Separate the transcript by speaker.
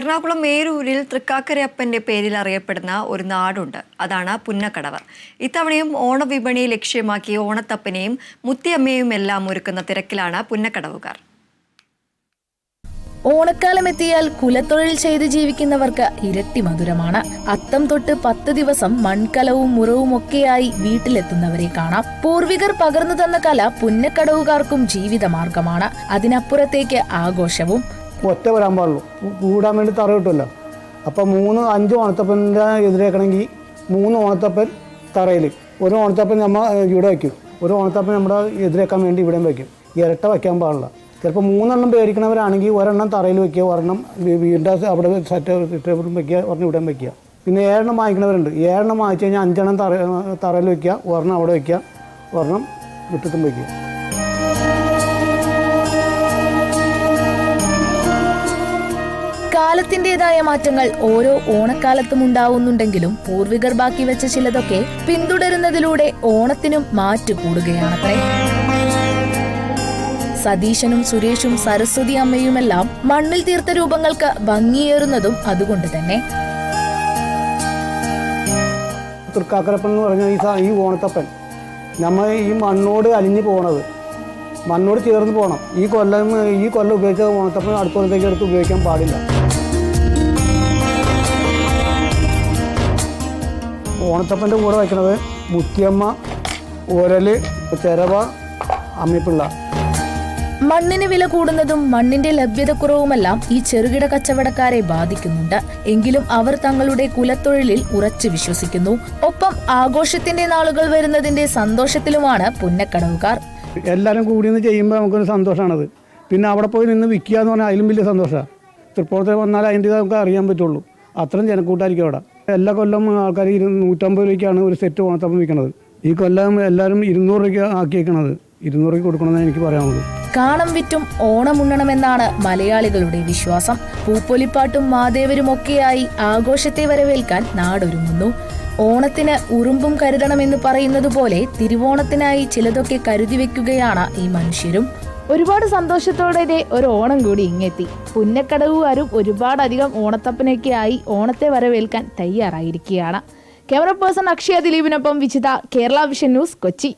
Speaker 1: എറണാകുളം മേരൂരിൽ തൃക്കാക്കരയപ്പന്റെ പേരിൽ അറിയപ്പെടുന്ന ഒരു നാടുണ്ട്. അതാണ് പുന്നക്കടവ്. ഇത്തവണയും ഓണവിപണി ലക്ഷ്യമാക്കി ഓണത്തപ്പനെയും മുത്തിയമ്മയും എല്ലാം ഒരുക്കുന്ന തിരക്കിലാണ് പുന്നക്കടവുകാർ.
Speaker 2: ഓണക്കാലം എത്തിയാൽ കുലത്തൊഴിൽ ചെയ്ത് ജീവിക്കുന്നവർക്ക് ഇരട്ടി മധുരമാണ്. അത്തം തൊട്ട് പത്ത് ദിവസം മൺകലവും മുറവും ഒക്കെയായി വീട്ടിലെത്തുന്നവരെ കാണാം. പൂർവികർ പകർന്നു തന്ന കല പുന്നക്കടവുകാർക്കും ജീവിതമാർഗമാണ്. അതിനപ്പുറത്തേക്ക് ആഘോഷവും
Speaker 3: ഒറ്റ വരാൻ പാടുള്ളൂ. കൂടാൻ വേണ്ടി തറ കിട്ടുമല്ലോ. അപ്പോൾ മൂന്ന് അഞ്ച് ഓണത്തപ്പന്റെ എതിരേക്കണമെങ്കിൽ മൂന്ന് ഓണത്തപ്പൻ തറയിൽ. ഒരു ഓണത്തപ്പൻ നമ്മൾ ഇവിടെ വയ്ക്കും. ഒരു ഓണത്തപ്പൻ നമ്മുടെ എതിരേക്കാൻ വേണ്ടി ഇവിടെയും വയ്ക്കും. ഇരട്ട വയ്ക്കാൻ പാടില്ല. ചിലപ്പോൾ മൂന്നെണ്ണം പേടിക്കണവരാണെങ്കിൽ ഒരെണ്ണം തറയിൽ വയ്ക്കുക ഒരെണ്ണം വീടിന്റെ അവിടെ സെറ്റ് ടേബിളും വയ്ക്കുക ഒരെണ്ണം ഇവിടെയും വയ്ക്കുക. പിന്നെ ഏഴെണ്ണം വാങ്ങിക്കണവരുണ്ട്. ഏഴെണ്ണം വാങ്ങിച്ചു കഴിഞ്ഞാൽ അഞ്ചെണ്ണം തറ തറയിൽ വയ്ക്കുക ഒരെണ്ണം അവിടെ വയ്ക്കുക ഒരെണ്ണം മുറ്റത്തും വയ്ക്കുക.
Speaker 2: കാലത്തിന്റേതായ മാറ്റങ്ങൾ ഓരോ ഓണക്കാലത്തും ഉണ്ടാവുന്നുണ്ടെങ്കിലും പൂർവികർ ബാക്കി വെച്ച ചിലതൊക്കെ പിന്തുടരുന്നതിലൂടെ ഓണത്തിനും മാറ്റു കൂടുകയാണത്രേ. സതീശനും സുരേഷും സരസ്വതി അമ്മയുമെല്ലാം മണ്ണിൽ തീർത്ത രൂപങ്ങൾക്ക് ഭംഗിയേറുന്നതും അതുകൊണ്ട് തന്നെ.
Speaker 3: തൃക്കാക്കരപ്പൻ എന്ന് പറഞ്ഞ ഈ ഓണത്തപ്പൻ. നമ്മൾ ഈ മണ്ണോട് അലിഞ്ഞു പോണത്. മണ്ണോട് ചേർന്ന് പോകണം ഈ കൊല്ലം ഈ കൊല്ലം ഉപയോഗിച്ച ഓണത്തപ്പൻ അടുത്ത കൊല്ലത്തേക്ക് എടുത്ത് ഉപയോഗിക്കാൻ പാടില്ല. ഓണത്തപ്പന്റെ കൂടെ വയ്ക്കണത് മുത്തിയമ്മ ഉരൽ ചിരവ അമ്മിപ്പിള്ള.
Speaker 2: മണ്ണിന് വില കൂടുന്നതും മണ്ണിന്റെ ലഭ്യതക്കുറവുമെല്ലാം ഈ ചെറുകിട കച്ചവടക്കാരെ ബാധിക്കുന്നുണ്ട്. എങ്കിലും അവർ തങ്ങളുടെ കുലത്തൊഴിലിൽ ഉറച്ചു വിശ്വസിക്കുന്നു. ഒപ്പം ആഘോഷത്തിന്റെ നാളുകൾ വരുന്നതിന്റെ സന്തോഷത്തിലുമാണ് പുന്നക്കടവുകാർ.
Speaker 3: എല്ലാവരും കൂടി നിന്ന് ചെയ്യുമ്പോൾ നമുക്കൊരു സന്തോഷമാണത്. പിന്നെ അവിടെ പോയി നിന്ന് വിൽക്കുക എന്ന് പറഞ്ഞാൽ അതിലും വലിയ സന്തോഷമാണ്. തൃപ്പൂർത്തിൽ വന്നാൽ അതിന്റെ നമുക്ക് അറിയാൻ പറ്റുള്ളൂ. അത്രയും ജനക്കൂട്ടായിരിക്കും അവിടെ. എല്ലാ കൊല്ലം ആൾക്കാർ ഇരു നൂറ്റമ്പത് രൂപയ്ക്കാണ് ഒരു സെറ്റ് ഓണത്തപ്പം വിൽക്കുന്നത് ഈ കൊല്ലം എല്ലാവരും ഇരുന്നൂറ് രൂപയ്ക്ക് ആക്കിയേക്കണത്. ഇരുന്നൂറ് രൂപ കൊടുക്കണമെന്ന് എനിക്ക് പറയാനുള്ളൂ.
Speaker 2: കാണം വിറ്റും ഓണമുണ്ണണമെന്നാണ് മലയാളികളുടെ വിശ്വാസം. പൂപ്പൊലിപ്പാട്ടും മാദേവരും ഒക്കെയായി ആഘോഷത്തെ വരവേൽക്കാൻ നാടൊരുങ്ങുന്നു. ഓണത്തിന് ഉറുമ്പും കരുതണമെന്ന് പറയുന്നത് പോലെ തിരുവോണത്തിനായി ചിലതൊക്കെ കരുതി വെക്കുകയാണ് ഈ മനുഷ്യരും.
Speaker 4: ഒരുപാട് സന്തോഷത്തോടെ ഒരു ഓണം കൂടി ഇങ്ങെത്തി. പുന്നക്കടവുകാരും ഒരുപാടധികം ഓണത്തപ്പനൊക്കെ ആയി ഓണത്തെ വരവേൽക്കാൻ തയ്യാറായിരിക്കുകയാണ്. ക്യാമറ പേഴ്സൺ അക്ഷയ ദിലീപിനൊപ്പം വിജിത കേരള വിഷൻ ന്യൂസ് കൊച്ചി.